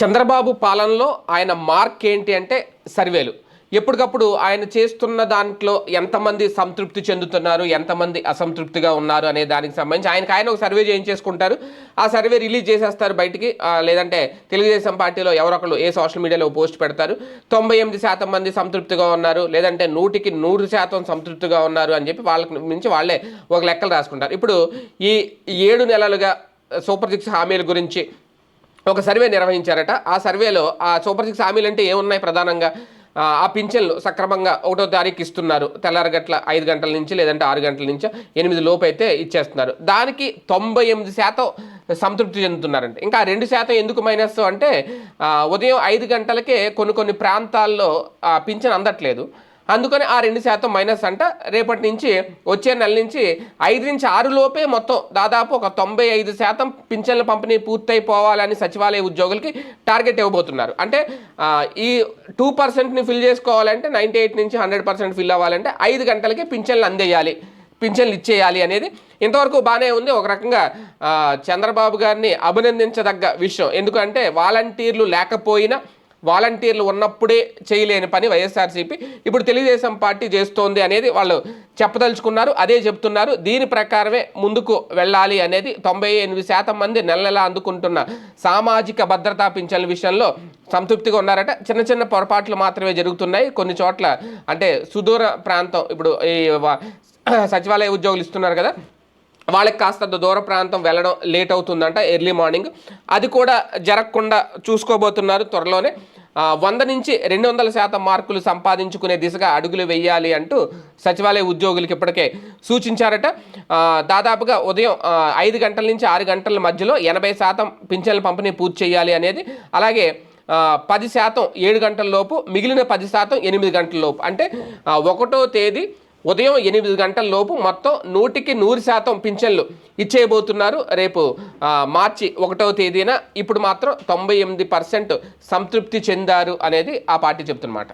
చంద్రబాబు పాలనలో ఆయన మార్క్ ఏంటి అంటే సర్వేలు. ఎప్పటికప్పుడు ఆయన చేస్తున్న దాంట్లో ఎంతమంది సంతృప్తి చెందుతున్నారు ఎంతమంది అసంతృప్తిగా ఉన్నారు అనే దానికి సంబంధించి ఆయనకు ఆయన ఒక సర్వే చేయించేసుకుంటారు. ఆ సర్వే రిలీజ్ చేసేస్తారు బయటికి. లేదంటే తెలుగుదేశం పార్టీలో ఎవరొకరు ఏ సోషల్ మీడియాలో పోస్ట్ పెడతారు. తొంభై ఎనిమిది శాతం మంది సంతృప్తిగా ఉన్నారు లేదంటే నూటికి నూరు శాతం సంతృప్తిగా ఉన్నారు అని చెప్పి వాళ్ళకి మించి వాళ్ళే ఒక లెక్కలు రాసుకుంటారు. ఇప్పుడు ఈ ఏడు నెలలుగా సూపర్ సిక్స్ హామీల గురించి ఒక సర్వే నిర్వహించారట. ఆ సర్వేలో ఆ సూపర్ సిక్స్ హామీలు అంటే ఏమున్నాయి ప్రధానంగా? ఆ, పింఛన్లు సక్రమంగా ఒకటో తారీఖు ఇస్తున్నారు. తెల్లారగట్ల ఐదు గంటల నుంచి లేదంటే ఆరు గంటల నుంచి ఎనిమిది లోపు అయితే ఇచ్చేస్తున్నారు. దానికి తొంభై ఎనిమిది శాతం సంతృప్తి చెందుతున్నారంటే. ఇంకా రెండు శాతం ఎందుకు మైనస్ అంటే ఉదయం ఐదు గంటలకే కొన్ని కొన్ని ప్రాంతాల్లో ఆ పింఛన్ అందట్లేదు. అందుకని ఆ రెండు శాతం మైనస్ అంట. రేపటి నుంచి వచ్చే నెల నుంచి ఐదు నుంచి ఆరు లోపే మొత్తం దాదాపు ఒక తొంభై ఐదు శాతం పింఛన్ల పంపిణీ పూర్తయిపోవాలని సచివాలయ ఉద్యోగులకి టార్గెట్ ఇవ్వబోతున్నారు. అంటే ఈ టూ పర్సెంట్ని ఫిల్ చేసుకోవాలంటే నైంటీ ఎయిట్ నుంచి హండ్రెడ్ పర్సెంట్ ఫిల్ అవ్వాలంటే ఐదు గంటలకి పింఛన్లు అందేయాలి. పింఛన్లు ఇచ్చేయాలి అనేది ఇంతవరకు బాగానే ఉంది. ఒక రకంగా చంద్రబాబు గారిని అభినందించదగ్గ విషయం. ఎందుకంటే వాలంటీర్లు లేకపోయినా వాలంటీర్లు ఉన్నప్పుడే చేయలేని పని వైఎస్ఆర్సీపీ. ఇప్పుడు తెలుగుదేశం పార్టీ చేస్తోంది అనేది వాళ్ళు చెప్పదలుచుకున్నారు అదే చెప్తున్నారు. దీని ప్రకారమే ముందుకు వెళ్ళాలి అనేది తొంభై ఎనిమిది శాతం మంది నెల నెలా అందుకుంటున్న సామాజిక భద్రతా పింఛన్ల విషయంలో సంతృప్తిగా ఉన్నారట. చిన్న చిన్న పొరపాట్లు మాత్రమే జరుగుతున్నాయి. కొన్ని చోట్ల అంటే సుదూర ప్రాంతం ఇప్పుడు ఈ సచివాలయ ఉద్యోగులు ఇస్తున్నారు కదా. వాళ్ళకి కాస్త దూర ప్రాంతం వెళ్ళడం లేట్ అవుతుందంట ఎర్లీ మార్నింగ్. అది కూడా జరగకుండా చూసుకోబోతున్నారు త్వరలోనే. వంద నుంచి రెండు వందల శాతం మార్కులు సంపాదించుకునే దిశగా అడుగులు వేయాలి అంటూ సచివాలయ ఉద్యోగులకు ఇప్పటికే సూచించారట. దాదాపుగా ఉదయం ఐదు గంటల నుంచి ఆరు గంటల మధ్యలో ఎనభై శాతం పింఛన్ల పంపిణీ పూర్తి చేయాలి అనేది అలాగే పది శాతం ఏడు గంటల లోపు మిగిలిన పది శాతం ఎనిమిది గంటల లోపు. అంటే ఒకటో తేదీ ఉదయం ఎనిమిది గంటల లోపు మొత్తం నూటికి నూరు శాతం పింఛన్లు ఇచ్చేయబోతున్నారు. రేపు మార్చి ఒకటవ తేదీన ఇప్పుడు మాత్రం తొంభై ఎనిమిది పర్సెంట్ సంతృప్తి చెందారు అనేది ఆ పార్టీ చెప్తున్నమాట